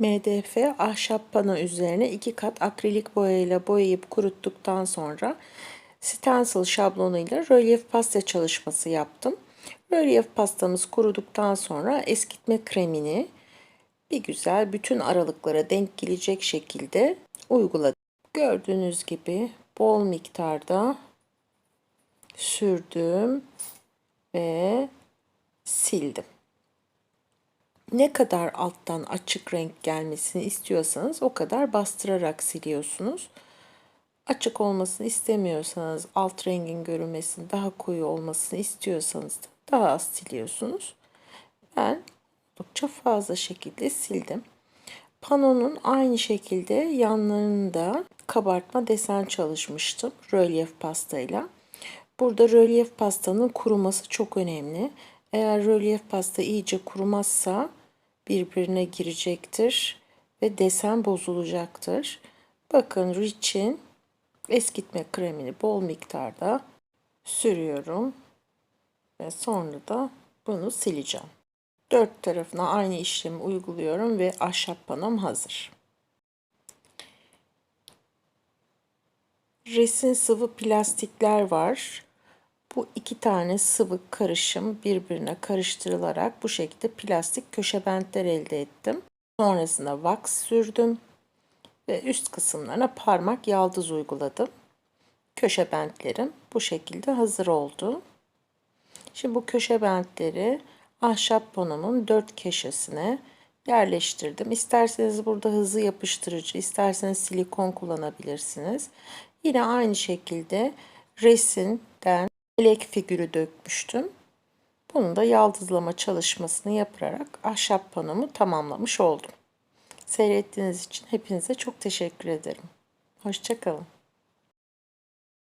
MDF ahşap pano üzerine iki kat akrilik boyayla boyayıp kuruttuktan sonra stencil şablonuyla rölyef pasta çalışması yaptım. Rölyef pastamız kuruduktan sonra eskitme kremini bir güzel bütün aralıklara denk gelecek şekilde uyguladım. Gördüğünüz gibi bol miktarda sürdüm ve sildim. Ne kadar alttan açık renk gelmesini istiyorsanız o kadar bastırarak siliyorsunuz. Açık olmasını istemiyorsanız, alt rengin görünmesini daha koyu olmasını istiyorsanız da daha az siliyorsunuz. Ben oldukça fazla şekilde sildim. Panonun aynı şekilde yanlarında kabartma desen çalışmıştım rölyef pastayla. Burada rölyef pastanın kuruması çok önemli. Eğer rölyef pasta iyice kurumazsa birbirine girecektir ve desen bozulacaktır. Bakın Rich'in eskitme kremini bol miktarda sürüyorum ve sonra da bunu sileceğim. Dört tarafına aynı işlemi uyguluyorum ve ahşap panom hazır. Resin sıvı plastikler var. İki tane sıvı karışım birbirine karıştırılarak bu şekilde plastik köşe bentler elde ettim. Sonrasında wax sürdüm ve üst kısımlarına parmak yaldız uyguladım. Köşe bentlerim bu şekilde hazır oldu. Şimdi bu köşe bentleri ahşap panomun dört köşesine yerleştirdim. İsterseniz burada hızlı yapıştırıcı, isterseniz silikon kullanabilirsiniz. Yine aynı şekilde resinden melek figürü dökmüştüm. Bunu da yaldızlama çalışmasını yaparak ahşap panomu tamamlamış oldum. Seyrettiğiniz için hepinize çok teşekkür ederim. Hoşçakalın.